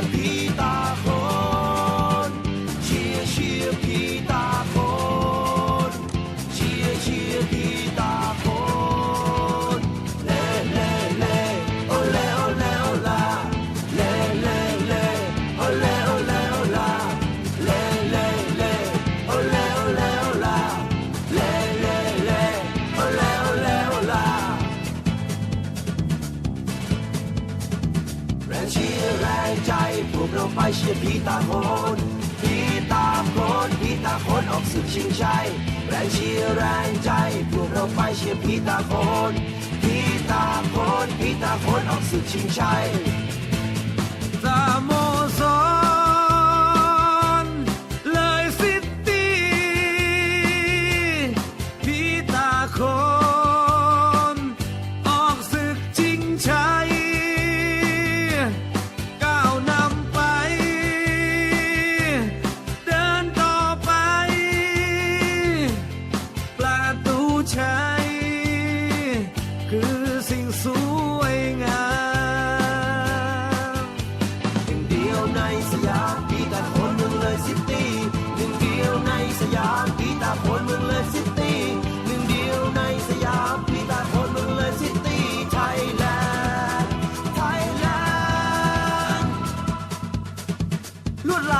piedrita. เราไปเชียร์พีตาโคนพีตาโคนพีตาโคนออกสึกชิงชัยแรงเชียร์แรงใจ พวกเราไปเชียร์พีตาโคนพีตาโคนพีตาโคนออกสึกชิงชัย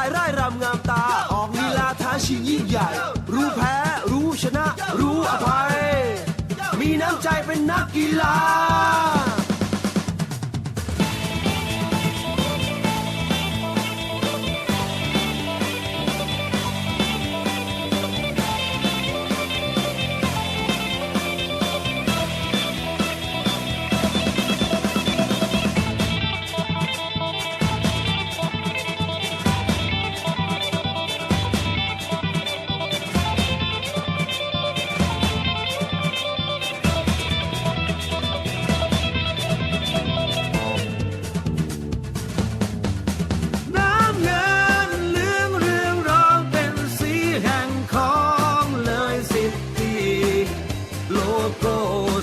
ายร่ายรำงามตา ออกลีลาท้าชิงยิ่งใหญ่ รู้แพ้ รู้ชนะ รู้อภัย มีน้ำใจเป็นนักกีฬา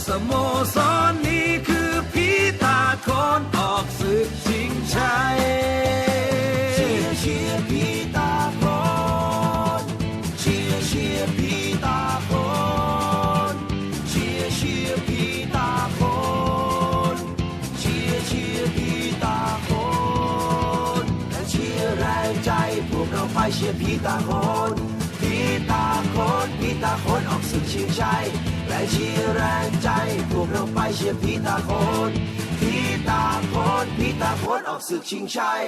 สโมสรนี้คือพีตาโคนออกศึกชิงชัยเชียร์เชียร์พีตาโคนเชียร์เชียร์พีตาโคนเชียร์เชียร์พีตาโคนเชียร์เชียร์พีตาโคนและเชียร์แรงใจพวกเราไปเชียร์พีตาโคนพีตาโคนพีตาโคนออกศึกชิงชัยและเชียร์แรง เราไปเชียร์พีตาโคนพีตาโคนพีตาโคนออกศึกชิงชัย